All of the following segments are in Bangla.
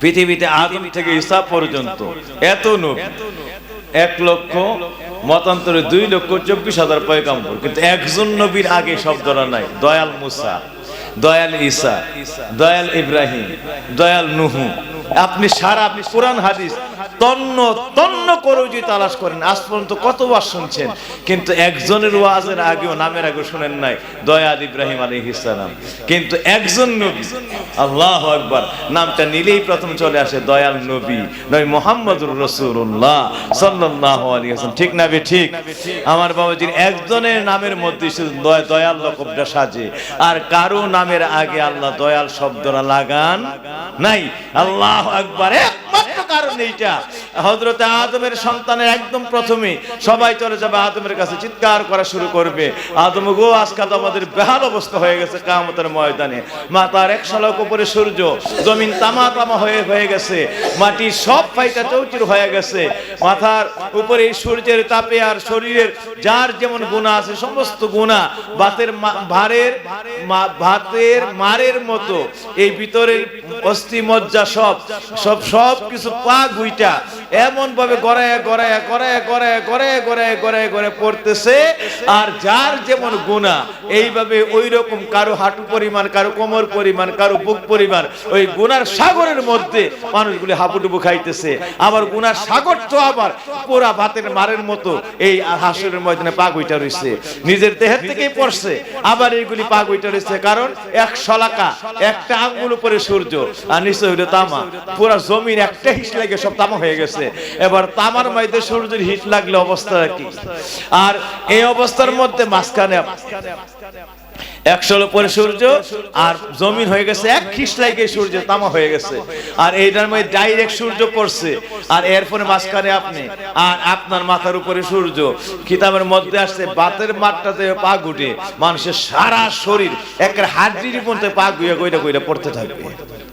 পৃথিবীতে আদম থেকে ইসা পর্যন্ত এত নবী। এক লক্ষ, মতান্তরে দুই লক্ষ, চব্বিশ হাজার পয়গাম্বর। কিন্তু একজন নবীর আগে সব ধরা নাই। দয়াল মুসা, দয়াল ইসা দয়াল ইব্রাহিম, দয়াল নুহু। আপনি সারা আপনি কোরআন, হাদিস তন্ন তন্ন করে যদি তালাশ করেন। আজ পর্যন্ত কতবার শুনছেন? কিন্তু একজনের ওয়াজের আগেও নামের আগেও শুনেন নাই, দয়াল ইব্রাহিম আলী ইসলাম কিন্তু একজন নবী, আল্লাহ আকবার, নামটা নিলেই প্রথম চলে আসে দয়াল নবী নবী মোহাম্মদুর রসুল্লাহ সাল্লাহ আলী হাসান ঠিক না বে ঠিক? আমার বাবাজির একজনের নামের মধ্যে শুধু দয়াল লকবটা সাজে। আর কারও নামের আগে আল্লাহ দয়াল শব্দটা লাগান নাই। আল্লাহ আকবার একমাত্র কারণ এইটা। হজরতে আদমের সন্তানের একদম প্রথমে সবাই চলে যাবে আদমের কাছে, চিৎকার করা শুরু করবে। আদম, গো আজকাল আমাদের বেহাল অবস্থা হয়ে গেছে কামতের ময়দানে। মাতার এক শালক উপরে সূর্য, জমিন তামা তামা হয়ে হয়ে গেছে। মাটি সব ফাইটা চৌচির হয়ে গেছে। মাথার উপরে সূর্যের তাপে আর শরীরের যার যেমন গুণা আছে, সমস্ত গুণা বাতের ভারের মা- ভাতের মারের মতো। এই ভিতরের অস্থি মজ্জা সব সব সব কিছু পা গুইটা এমন ভাবে গড়ায় গড়ায় গড়ায় গড়ায় গড়ায় গড়ায় গড়ায় গড়ে পড়তেছে। আর যার যেমন গুণা, এইভাবে ওই রকম কারও হাঁটু পরিমাণ, কারও কোমর পরিমাণ, কারও বুক পরিমাণ, ওই গুনার সাগরের মধ্যে মানুষগুলি হাবুডুবু খাইতেছে। আবার গুনার সাগর তো আবার পোড়া ভাতের মারের মতো এই হাসরের ময়দানে পাগুইটা রয়েছে নিজের দেহের থেকেই পড়ছে, আবার এইগুলি পাগুইটা রয়েছে কারণ এক শলাকা, একটা আঙ্গুল উপরে সূর্য, আর নিচে হইল তামা। পুরা জমির একটা হিট লাগে সব তামা হয়ে গেছে। এবার তামার মধ্যে সূর্যের হিট লাগলে অবস্থা কি? আর এই অবস্থার মধ্যে মাঝখানে একশোর উপরে সূর্য আর জমিন হয়ে গেছে, এক খিসলাইকে সূর্য তামা হয়ে গেছে। আর এইটার মধ্যে ডাইরেক্ট সূর্য পড়ছে। আর এরপরে মাঝখানে আপনি, আর আপনার মাথার উপরে সূর্য। কিতাবের মধ্যে আসছে, বাতের মাঠটাতে পা গুটে, মানুষের সারা শরীর, একের হাড্ডির পর্যন্ত পা গুয়ে গইটা গইটা পড়তে থাকবে।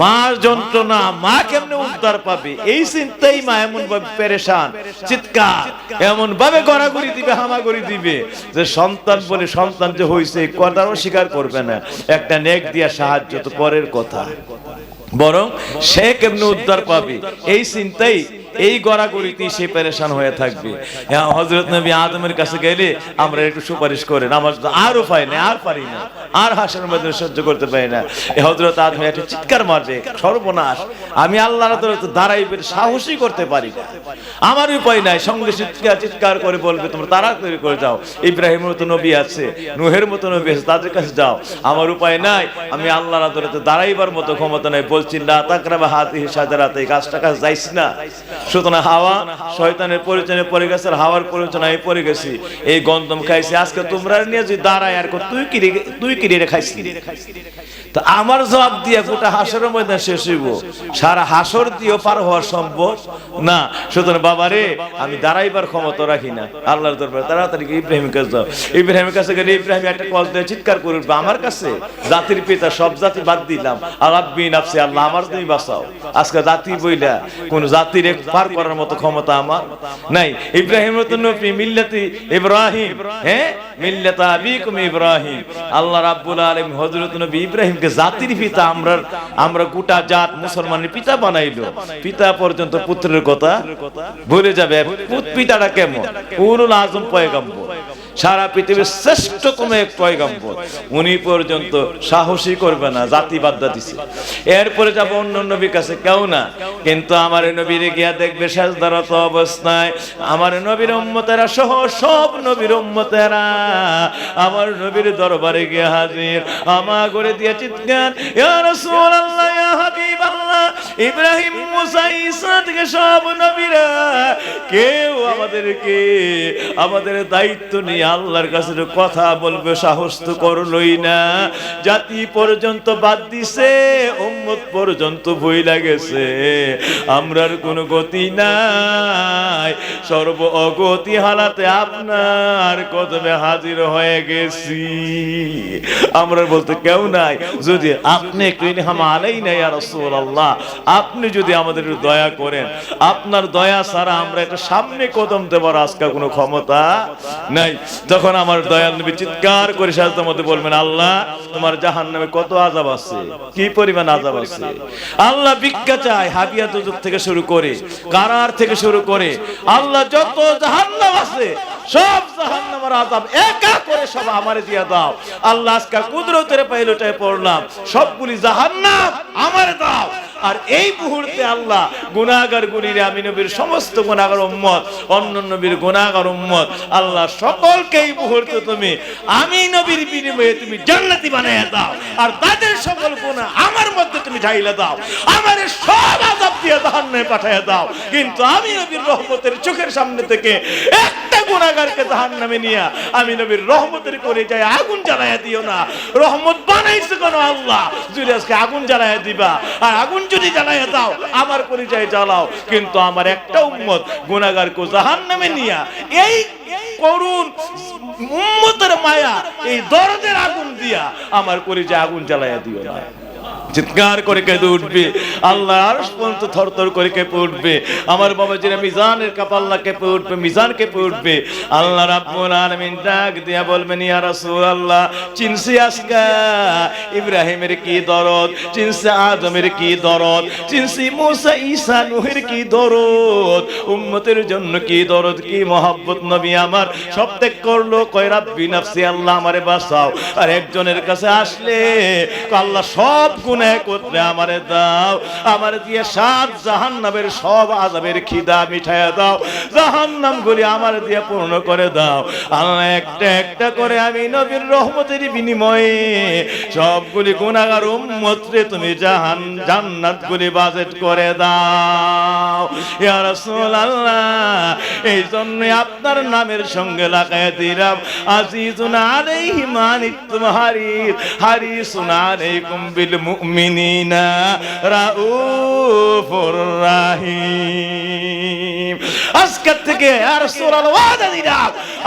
মার যন্ত্রণা, মা কেমনে উদ্ধার পাবে? এই চিন্তাই মা এমন ভাবে পেরেশান, চিৎকার এমন ভাবে গড়াগড়ি দিবে, হামাগড়ি দিবে, যে সন্তান বলে সন্তান যে হয়েছে কথাও স্বীকার করবে না। একটা নেক দিয়া সাহায্য তো পরের কথা। বরং সে কেমনে উদ্ধার পাবে? এই চিন্তাই এই গড়াগড়িতেই সে পেরেশান হয়ে থাকবে। হ্যাঁ, হযরত নবী আদমের কাছে গেলে আমরা একটু সুপারিশ করেন আমার আর উপায় নেই আর পারি না আর হাসের মধ্যে সহ্য করতে পারি না। এই হযরত আদম একটা চিৎকার মারবে সর্বনাশ আমি আল্লাহর তো দাঁড়াইবে সাহসই করতে পারি না। আমার উপায় নাই সঙ্গে চিৎকার চিৎকার করে বলবে তোমরা তাড়াতাড়ি করে যাও। ইব্রাহিমের মতো নবী আছে নুহের মতো নবী আছে তাদের কাছে যাও। আমার উপায় নাই আমি আল্লাহর আদরতে দাঁড়াইবার মতো ক্ষমতা নাই বলছি না তাকরাবা হাতি সাজারাতে কাজটা কাজ যাইছি না। সুতরাং হাওয়া শয়তানের পরিচয় পড়ে গেছে হাওয়ার পরিচয় আমি পড়ে গেছি। এই গন্ধম খাইছি। আজকে তোমরা নিয়ে যদি দাঁড়ায়, আর তুই কি তুই কি রে খাইছি তো আমার জবাব দিয়ে গোটা হাসরের মধ্যে শেষ হইব। সারা হাসর দিয়েও পার হওয়া সম্ভব না। সুতরাং বাবা রে আমি দাঁড়াইবার ক্ষমতা রাখি না। আল্লাহর দরবারে তাড়াতাড়ি ইব্রাহিমের কাছে যাও। ইব্রাহিমের কাছে গেলে ইব্রাহিম একটা কল দিয়ে চিৎকার করে উঠবে, আমার কাছে জাতির পিতা, সব জাতি বাদ দিলাম। আলাব্বি নাফসি আল্লাহ, আমার তুমি বাঁচাও। আজকে জাতি বইলা, কোন জাতির পার করার মতো ক্ষমতা আমার নাই। ইব্রাহিম নবী মিল্লাতি ইব্রাহিম হ্যাঁ? মিল্লাতা আবিকুম ইব্রাহিম। আল্লাহ রাব্বুল আলামিন হযরত নবী ইব্রাহিমকে জাতির পিতা আমরা আমরা গোটা জাত মুসলমানের পিতা বানাইলো। পিতা পর্যন্ত পুত্রের কথা ভুলে যাবে। পুত- পিতাটা কেমন? উলুল আজম পয়গম্বর। সারা পৃথিবীর শ্রেষ্ঠতম এক পয়গম্বর। উনি পর্যন্ত সাহসী করবে না, জাতি বাদ্যা দিছে। এরপরে যাব অন্য নবীর কাছে কেউ না। কিন্তু আমার নবীর গিয়া দেখবে শেষদারত অবস্থায়। আমার নবীর উম্মতেরা সহ সব নবীর উম্মতেরা। আমার নবীর দরবারে গিয়ে হাজির। আমা করে দিয়ে চিৎকার, ইয়া রাসূলুল্লাহ, ইয়া ইব্রাহিম মুসা, ঈসা থেকে সব নবীরা, কেউ আমাদেরকে আমাদের দায়িত্ব নিয়ে আল্লাহর কাছে কথা বলবে, সাহস তো করলই না। জাতি পর্যন্ত বাদ দিছে, উম্মত পর্যন্ত ভুই লাগেছে আমরার কোনো গতি নাই, সর্ব অগতি হালাতে আপনার কদমে হাজির হয়ে গেছি। আমরা বলতে কেউ নাই, যদি আপনি একটু ইনহাম আলাই নাই আর আল্লাহ আপনি যদি আমাদের দয়া করেন, আপনার দয়া ছাড়া আমরা একটা সামনে কদম দেবার আজকে কোনো ক্ষমতা নাই। তখন আমার দয়াল নবী চিৎকার করে সাজদার মধ্যে বলবেন, আল্লাহ, তোমার জাহান নামে কত আজাব আছে? কি পরিমাণ আজাব আছে? আল্লাহ ভিক্ষা চায়, হাবিয়া দুজক থেকে শুরু করে, কারার থেকে শুরু করে। আল্লাহ যত জাহান্নাম আছে, সব জাহান্নামের আজাব একা করে সব আমারে দিয়া দাও। আল্লাহ আজকে কুদরতের পাইলটায় পড়লাম, সবগুলি জাহান্নাম আমারে দাও। আর এই মুহূর্তে আল্লাহ গুনাহগার গুনিরে আমি নবীর সমস্ত গুনাহগার উম্মত অন্য নবীর গুনাহগার উম্মত, আল্লাহ সকলকে এই মুহূর্তে তুমি আমি নবীর বিনিময়ে তুমি জান্নাতি বানাইয়া দাও। আর তাদের সকল গুনাহ আমার মধ্যে তুমি ঢাইলে দাও। আমারে সব আযাব দিয়ে জাহান্নামে পাঠাইয়া দাও। কিন্তু আমি নবীর রহমতের চোখের সামনে থেকে একটা গুনাহগারকে জাহান্নামে নিয়া আমি নবীর রহমতের করে যাই আগুন জ্বালাইয়া দিও না। রহমত বানাইছে কোন আল্লাহ? যদি আজকে আগুন জ্বালাইয়া দিবা, আর আগুন যদি জ্বালাইয়া দাও, আমার পরিচয় জ্বালাও। কিন্তু আমার একটা উম্মত গুণাগারকে জাহান নামে নিয়া, এই করুন উম্মতের মায়া, এই দরদের আগুন দিয়া আমার পরিচয় আগুন জ্বালাইয়া দিও না। চিৎকার করে কেঁদে উঠবে। আল্লাহ আর পর্যন্ত থরথর করে কেঁপে উঠবে। আমার বাবা যেটা মিজানের কাপাল্লা কেঁপে উঠবে, মিজান কেঁপে উঠবে। আল্লাহ রাব্বুল আলামিন ডাক দিয়া বলবেন, ইয়া রাসূলুল্লাহ, চিনছি আজকা ইব্রাহিমের কি দরদ, চিনছি আদমের কি দরদ, চিনছি মুসা, ঈসা, নূহের কি দরদ, উম্মতের জন্য কি দরদ, কি মহব্বত নবী আমার, সব ত্যাগ করল, কয়, রাব্বি নাফসি, আল্লাহ আমারে বাঁচাও। আর একজনের কাছে আসলে আল্লাহ সব গুনাহ করতে আমারে দাও। আমার দিয়ে সাত সব আযাবের খিদা মিঠাইয়া দাও। গুলি আমার দিয়ে পূর্ণ করে দাও। আল্লাহ একটা একটা করে আমি নবীর রহমতের বিনিময়ে সবগুলি উম্মতরে তুমি জাহান জান্নাত গুলি বাজেট করে দাও। এই জন্য আপনার নামের সঙ্গে লাগায় দিলাম। আজিজুন আলাইহি মানিতুম হারিস হারিসুন আলাইকুম বিল মুমিনিনা রাউফুর রাহিম। আজকের থেকে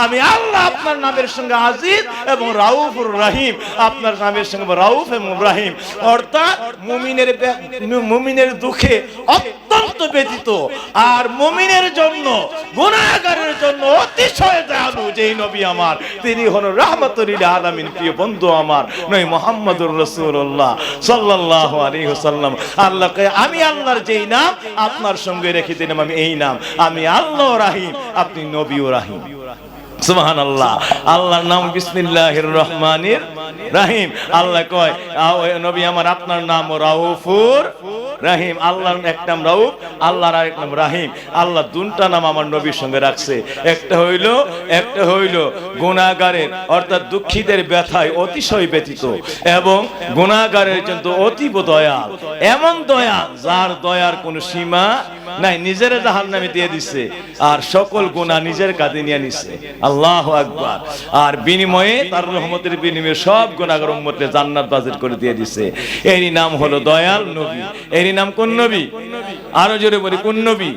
আমি আল্লাহ আপনার নামের সঙ্গে আজিজ এবং রাউফুর রাহিম। আপনার নামের সঙ্গে রাউফ এবং রাহিম অর্থাৎ মুমিনের মুমিনের দুঃখে অত্যন্ত ব্যতীত আর মুমিনের জন্য, গুনাহগারের জন্য অতিশয় দয়ালু যেই নবী আমার। তিনি হল রাহমাতুল আলামিন, প্রিয় বন্ধু আমার নয় মোহাম্মদুর রাসূলুল্লাহ সাল্লাল্লাহু আলাইহি ওয়াসাল্লাম। আল্লাহকে আমি আল্লাহর যেই নাম আপনার সঙ্গে রেখে দিলাম, আমি এই নাম। আমি আল্লাহ রাহিম। আপনি নবীও রাহিম। আল্লাহর নাম বিসমিল্লাহির রহমানির রাহিম। আল্লাহ কয় নবী, আমার আপনার নাম রাউফুর আল্লাহর এক নাম রাউফ, আল্লাহর আরেক নাম আল্লাহ নাম আমার নবীর সঙ্গে রাখছে। একটা হইল একটা হইল গুনাহগারের, অর্থাৎ দুঃখীদের ব্যথায় অতিশয় ব্যতীত এবং গুনাহগারের জন্য অতীব দয়াল। এমন দয়া যার দয়ার কোনো সীমা নাই। নিজের জাহান্নামে দিয়ে দিছে। আর সকল গুনাহ নিজের কাঁধে নিয়ে নিছে। আল্লাহ আকবার। আর বিনিময়ে তার রহমতের বিনিময়ে সব গুণাগর উম্মতে জান্নাত বাজেট করে দিয়ে দিছে। এরই নাম হলো দয়াল নবী। এরই নাম কোন নবী? আরও জোরে বলি, কোন নবী?